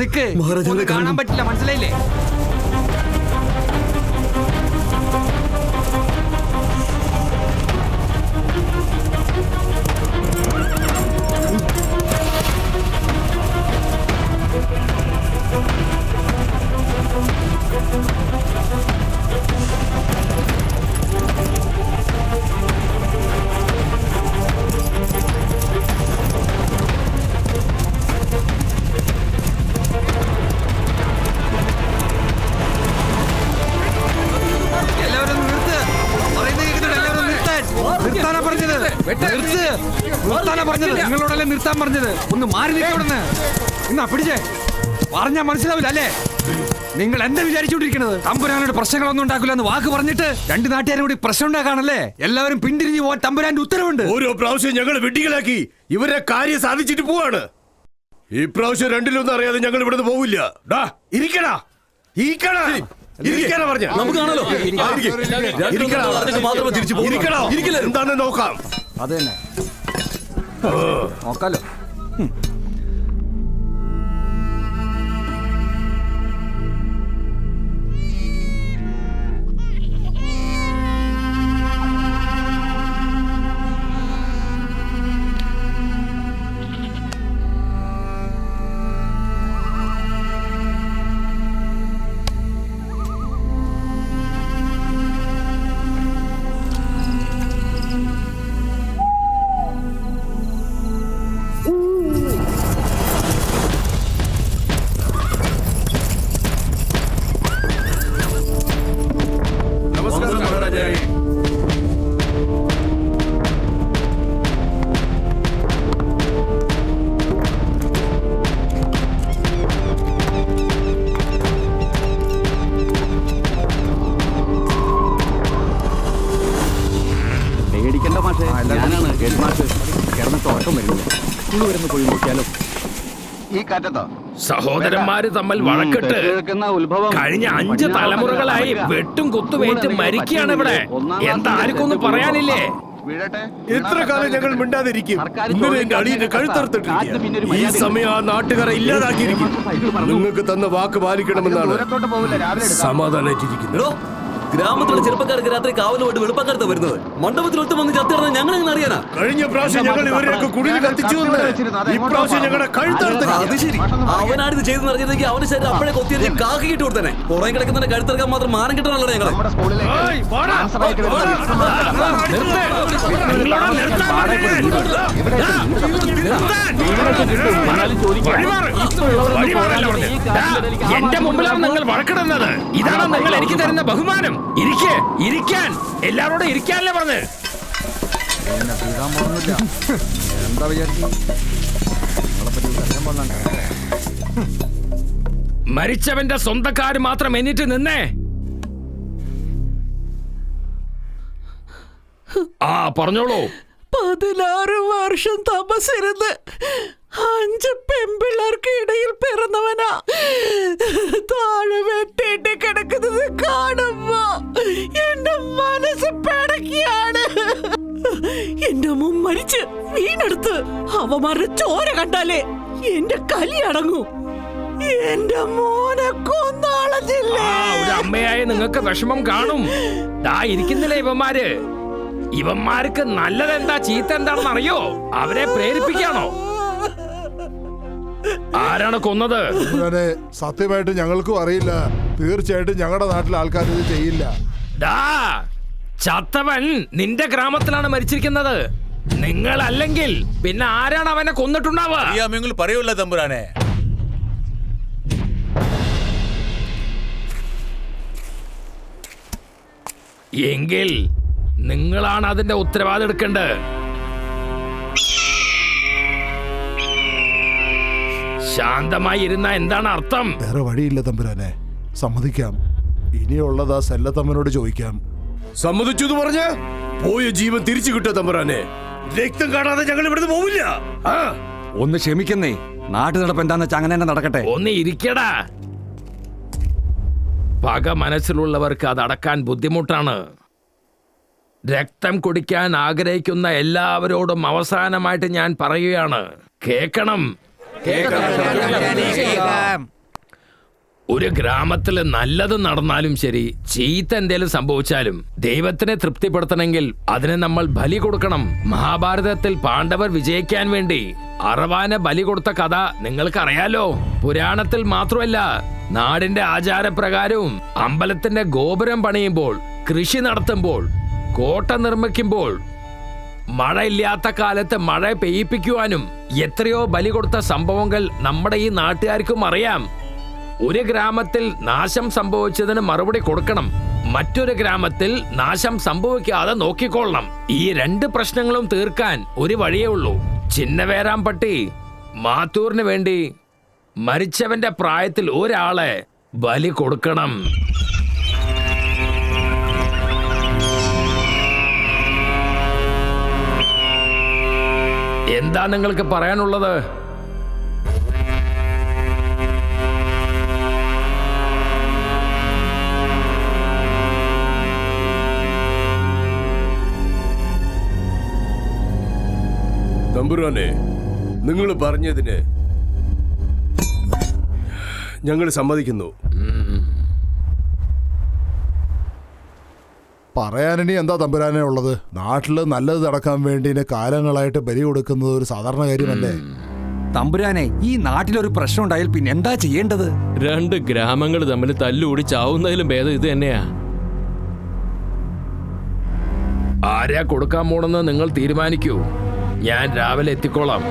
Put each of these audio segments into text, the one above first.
നിക്ക്. മഹാരാജാവിനെ കാണാൻ പറ്റില്ല മനസ്സിലായില്ലേ? നിർത്താനാ പറഞ്ഞത്? നിങ്ങളോടല്ലേ നിർത്താൻ പറഞ്ഞത്? ഒന്ന് മാറി നിൽക്കവിടുന്ന് എന്നാ പിടിച്ചേ. പറഞ്ഞാ മനസ്സിലാവില്ല അല്ലേ? നിങ്ങൾ എന്താ വിചാരിച്ചുകൊണ്ടിരിക്കുന്നത് തമ്പുരാനോട് പ്രശ്നങ്ങളൊന്നും ഉണ്ടാക്കില്ല എന്ന് വാക്ക് പറഞ്ഞിട്ട് രണ്ട് നാട്ടുകാരും കൂടി പ്രശ്നം ഉണ്ടാക്കാണല്ലേ? എല്ലാവരും പിന്തിരിഞ്ഞു പോവാൻ തമ്പുരാന്റെ ഉത്തരവുണ്ട്. ഓരോ പ്രാവശ്യം ഞങ്ങൾ വെട്ടികളാക്കി ഇവരെ കാര്യം സാധിച്ചിട്ട് പോവാണ്. ഈ പ്രാവശ്യം രണ്ടിലൊന്നും അറിയാതെ ഞങ്ങൾ ഇവിടുന്ന് പോവില്ല. ഇരിക്കടാ. ഇരിക്കടാ. നമുക്ക് കാണാലോ. ഇരിക്കടാ. എന്താന്ന് നോക്കാം. അത് തന്നെ. നോക്കാലോ. സ്കൂൾ വരുന്ന പോയി നോക്കിയാലോ? ഈ കാറ്റത്തോ? സഹോദരന്മാര് തമ്മിൽ വഴക്കിട്ട് കഴിഞ്ഞ അഞ്ച് തലമുറകളായി വെട്ടും കുത്തുമേറ്റ് മരിക്കുകയാണ് ഇവിടെ. എന്താ ആർക്കൊന്നും പറയാനില്ലേ? എത്ര കാലം ഞങ്ങൾ മിണ്ടാതിരിക്കും. ഇന്നലെ എന്റെ ഈ സമയം ആ നാട്ടുകാരെ ഇല്ലാതാക്കിയിരിക്കും. നിങ്ങൾക്ക് തന്ന വാക്ക് പാലിക്കണമെന്നാണ് സമാധാനായിട്ടിരിക്കുന്നത്. ഗ്രാമത്തിലെ ചെറുപ്പക്കാർക്ക് രാത്രി കാവലുമായിട്ട് വെളുപ്പക്കാരത്ത വരുന്നത് മണ്ഡപത്തിൽ ഒത്ത് വന്ന് ചത്തിറന്ന് ഞങ്ങൾ എങ്ങനെ അറിയാനാ കഴിഞ്ഞ പ്രാവശ്യം ഞങ്ങൾ ഇവരെയൊക്കെ കുടിയിൽ കത്തിച്ചു അത് ശരി അവനാണ് ഇത് ചെയ്തു അറിഞ്ഞിരുന്നെങ്കിൽ അവന്റെ ശരീരം അപ്പോഴേ കൊത്തി കാക്കി കിട്ടി കൊടുത്തനെ പുറം കിടക്കുന്നതിന്റെ കഴുത്തിറക്കാൻ മാത്രം മാനം കിട്ടണല്ലോ ഞങ്ങൾ എന്റെ മുമ്പിലാണ് നിങ്ങൾ വഴക്കിടുന്നത് ഇതാണ് നിങ്ങൾ എനിക്ക് തരുന്ന ബഹുമാനം ഇരിക്ക് ഇരിക്കാൻ. എല്ലാവരോടും ഇരിക്കാനല്ലേ വീഴാൻ പോകുന്നില്ല. എന്താ പോകുന്നുണ്ട് മരിച്ചവന്റെ സ്വന്തക്കാര് മാത്രം എന്നിട്ട് നിന്നേ. ആ പറഞ്ഞോളൂ. പതിനാറ് വർഷം തപസ്സിരുന്ന് അഞ്ച് പെമ്പിള്ളേർക്ക് ഇടയിൽ പിറന്നവനാ. താഴെ വെട്ടിയിട്ട് കിടക്കുന്നത് കാണുമ്പോ എന്റെ മനസ്സ് പിടക്കിയാണ് എന്റെ അമ്മ മരിച്ച് വീണെടുത്ത് അവന്മാരുടെ ചോര കണ്ടാലേ എന്റെ കലി അടങ്ങൂ. എന്റെ മോനെ കൊന്നാളഞ്ഞില്ലേ? ഒരു അമ്മയായ നിങ്ങൾക്ക് വിഷമം കാണും. ഇരിക്കുന്നില്ലേ ഇവന്മാര്? ഇവന്മാർക്ക് നല്ലതെന്താ ചീത്ത എന്താണെന്ന് അറിയോ അവരെ പ്രേരിപ്പിക്കാണോ ആരാണ് കൊന്നത്? സത്യമായിട്ട് ഞങ്ങൾക്കും അറിയില്ല. തീർച്ചയായിട്ടും ഞങ്ങളുടെ നാട്ടിലെ ആൾക്കാർ ഇത് ചെയ്യില്ല. ഡാ ചത്തവൻ നിന്റെ ഗ്രാമത്തിലാണ് മരിച്ചിരിക്കുന്നത്. നിങ്ങൾ അല്ലെങ്കിൽ പിന്നെ ആരാണ് അവനെ കൊന്നിട്ടുണ്ടാവുക? അറിയാമെങ്കിൽ പറയൂല തമ്പുരാനെ. എങ്കിൽ നിങ്ങളാണ് അതിന്റെ ഉത്തരവാദിത്തം എടുക്കേണ്ടത്. ശാന്തമായി ഇരുന്ന എന്താണ് അർത്ഥം? വേറെ വഴിയില്ല തമ്പുരാനെ. സമ്മതിക്കാം. ഇനിയുള്ളത് ആ സെല്ലത്തമ്മനോട് ചോദിക്കാം. സമ്മതിച്ചു എന്ന് പറഞ്ഞ പോയ ജീവൻ തിരിച്ചു കിട്ടുക തമ്പുരാനെ. രക്തം കാണാതെ ഞങ്ങൾ ഇവിടുന്ന് പോവില്ല. ആ. ഒന്ന് ക്ഷമിക്കുന്നേ. നാട്ടു നടപ്പ് എന്താന്ന് വെച്ചാൽ അങ്ങനെ തന്നെ നടക്കട്ടെ. ഒന്ന് ഇരിക്കടാ. പക മനസ്സിലുള്ളവർക്ക് അത് അടക്കാൻ ബുദ്ധിമുട്ടാണ്. രക്തം കുടിക്കാൻ ആഗ്രഹിക്കുന്ന എല്ലാവരോടും അവസാനമായിട്ട് ഞാൻ പറയുകയാണ് കേക്കണം ഒരു ഗ്രാമത്തിൽ നല്ലത് നടന്നാലും ശരി ചീത്ത എന്തേലും സംഭവിച്ചാലും ദൈവത്തിനെ തൃപ്തിപ്പെടുത്തണമെങ്കിൽ അതിനെ നമ്മൾ ബലി കൊടുക്കണം. മഹാഭാരതത്തിൽ പാണ്ഡവർ വിജയിക്കാൻ വേണ്ടി അറവാന ബലി കൊടുത്ത കഥ നിങ്ങൾക്കറിയാലോ? പുരാണത്തിൽ മാത്രമല്ല നാടിന്റെ ആചാരപ്രകാരവും അമ്പലത്തിന്റെ ഗോപുരം പണിയുമ്പോൾ കൃഷി നടത്തുമ്പോൾ കോട്ട നിർമ്മിക്കുമ്പോൾ മഴയില്ലാത്ത കാലത്ത് മഴ പെയ്യിപ്പിക്കുവാനും എത്രയോ ബലി കൊടുത്ത സംഭവങ്ങൾ നമ്മുടെ ഈ നാട്ടുകാർക്കും അറിയാം. ഒരു ഗ്രാമത്തിൽ നാശം സംഭവിച്ചതിന് മറുപടി കൊടുക്കണം. മറ്റൊരു ഗ്രാമത്തിൽ നാശം സംഭവിക്കാതെ നോക്കിക്കൊള്ളണം. ഈ രണ്ട് പ്രശ്നങ്ങളും തീർക്കാൻ ഒരു വഴിയേ ഉള്ളൂ. ചിന്നവേരാമ്പട്ടി മാത്തൂറിന് വേണ്ടി മരിച്ചവന്റെ പ്രായത്തിൽ ഒരാളെ ബലി കൊടുക്കണം. എന്താ നിങ്ങൾക്ക് പറയാനുള്ളത്? നിങ്ങൾ പറഞ്ഞതിന് ഞങ്ങൾ സമ്മതിക്കുന്നു. പറയാനിനി എന്താ തമ്പുരാനെ ഉള്ളത്? നാട്ടിൽ നല്ലത് നടക്കാൻ വേണ്ടി കാലങ്ങളായിട്ട് ബലി കൊടുക്കുന്നത് ഒരു സാധാരണ കാര്യമല്ലേ? തമ്പുരാനെ ഈ നാട്ടിലൊരു പ്രശ്നം ഉണ്ടായാൽ പിന്നെ എന്താ ചെയ്യേണ്ടത്? രണ്ട് ഗ്രാമങ്ങൾ തമ്മിൽ തല്ലുകൂടി ചാവുന്നതിലും ഭേദം ഇത് തന്നെയാ. ആരാ കൊടുക്കാൻ പോണെന്ന് നിങ്ങൾ തീരുമാനിക്കൂ. ഞാൻ രാവിലെ എത്തിക്കോളാം.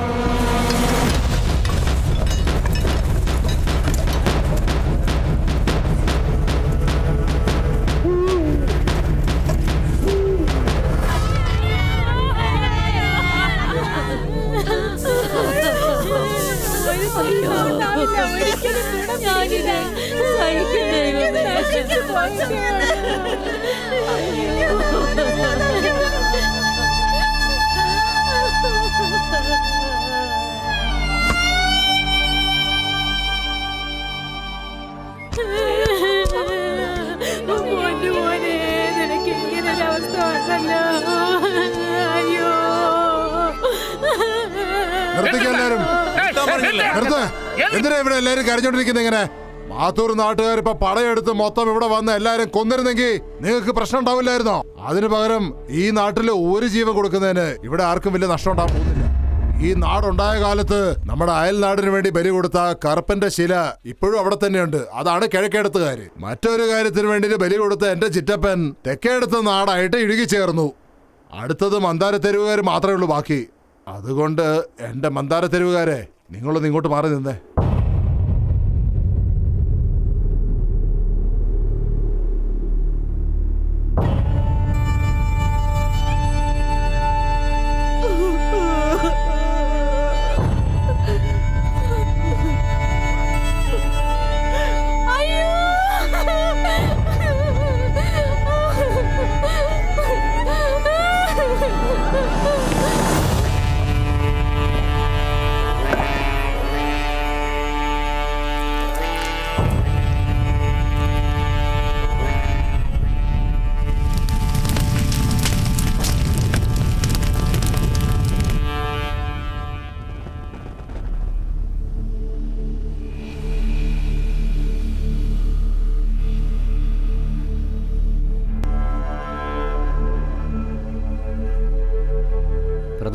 എന്തിനാ ഇവിടെ എല്ലാരും കരഞ്ഞോണ്ടിരിക്കുന്നത് ഇങ്ങനെ? മാത്തൂർ നാട്ടുകാർ ഇപ്പൊ പടയെടുത്ത് മൊത്തം ഇവിടെ വന്ന് എല്ലാരും കൊന്നിരുന്നെങ്കിൽ നിങ്ങൾക്ക് പ്രശ്നം ഉണ്ടാവില്ലായിരുന്നോ? അതിനു പകരം ഈ നാട്ടിൽ ഒരു ജീവൻ കൊടുക്കുന്നതിന് ഇവിടെ ആർക്കും വലിയ നഷ്ടം ഉണ്ടാകാൻ പോകുന്നില്ല. ഈ നാടുണ്ടായ കാലത്ത് നമ്മുടെ അയൽനാടിന് വേണ്ടി ബലി കൊടുത്ത കറുപ്പന്റെ ശില ഇപ്പോഴും അവിടെ തന്നെയുണ്ട്. അതാണ് കിഴക്കേടത്തുകാര്. മറ്റൊരു കാര്യത്തിന് വേണ്ടി ബലി കൊടുത്ത എന്റെ ചിറ്റപ്പൻ തെക്കേടത്ത് നാടായിട്ട് ഇഴുകി ചേർന്നു. അടുത്തത് മന്ദാര തെരുവുകാർ മാത്രമേ ഉള്ളൂ ബാക്കി. അതുകൊണ്ട് എന്റെ മന്ദാര തെരുവുകാരെ നിങ്ങളൊന്ന് ഇങ്ങോട്ട് മാറി നിന്നേ.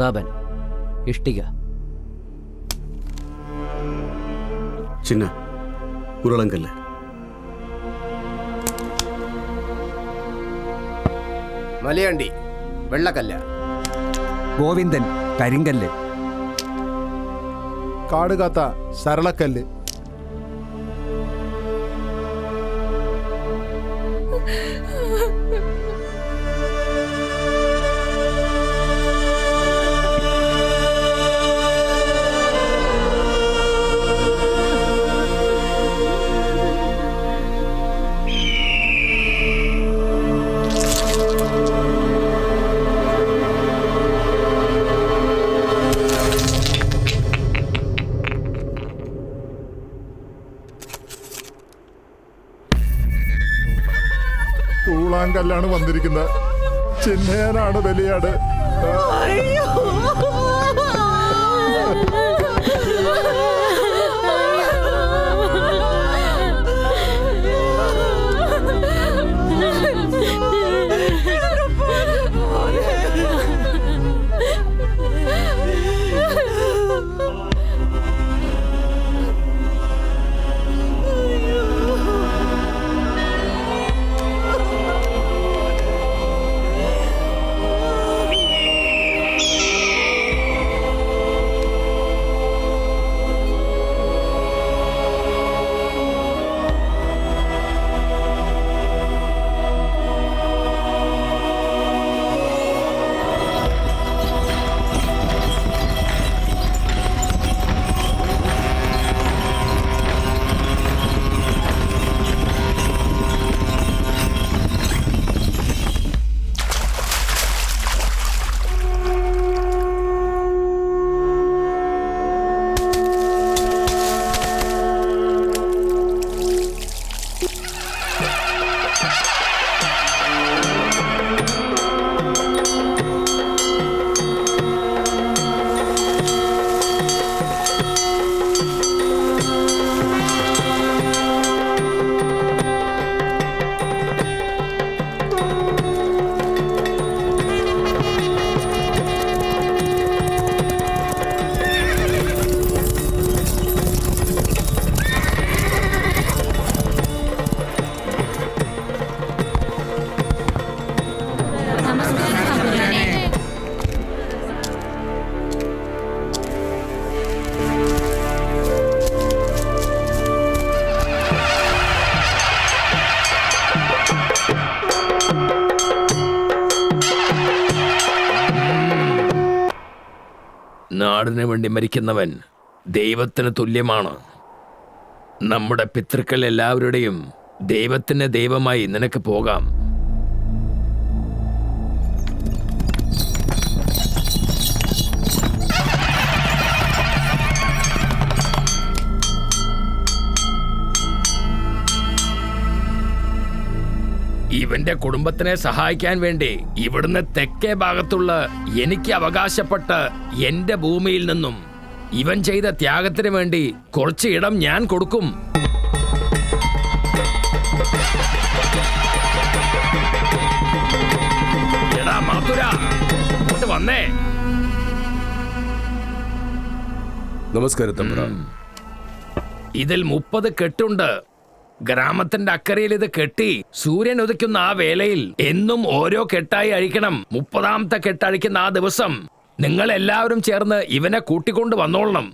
പ്രതാപൻ ഇഷ്ടിക. ചിന്ന ഉരുളങ്കല്ല് മലയാണ്ടി വെള്ളക്കല്ല. ഗോവിന്ദൻ കരിങ്കല്ല്. കാടുകാത്ത സരളക്കല്ല്. കൂളാങ്കല്ലാണ് വന്നിരിക്കുന്നത്. ചിന്നയനാണ് ബലിയാട്. അയ്യോ. നാടിന് വേണ്ടി മരിക്കുന്നവൻ ദൈവത്തിന് തുല്യമാണ്. നമ്മുടെ പിതൃക്കൾ എല്ലാവരുടെയും ദൈവത്തിന്റെ ദൈവമായി നിനക്ക് പോകാം. ഇവന്റെ കുടുംബത്തിനെ സഹായിക്കാൻ വേണ്ടി ഇവിടുന്ന് തെക്കേ ഭാഗത്തുള്ള എനിക്ക് അവകാശപ്പെട്ട എന്റെ ഭൂമിയിൽ നിന്നും ഇവൻ ചെയ്ത ത്യാഗത്തിന് വേണ്ടി കുറച്ച് ഇടം ഞാൻ കൊടുക്കും. എടാ മാതുര ഇങ്ങോട്ട് വന്നേ. നമസ്കാരം തമ്പ്ര. ഇതിൽ മുപ്പത് കെട്ടുണ്ട്. ഗ്രാമത്തിന്റെ അക്കരയിൽ ഇത് കെട്ടി സൂര്യൻ ഉദിക്കുന്ന ആ വേലയിൽ എന്നും ഓരോ കെട്ടായി അഴിക്കണം. മുപ്പതാമത്തെ കെട്ടഴിക്കുന്ന ആ ദിവസം നിങ്ങൾ എല്ലാവരും ചേർന്ന് ഇവനെ കൂട്ടിക്കൊണ്ട് വന്നോളണം.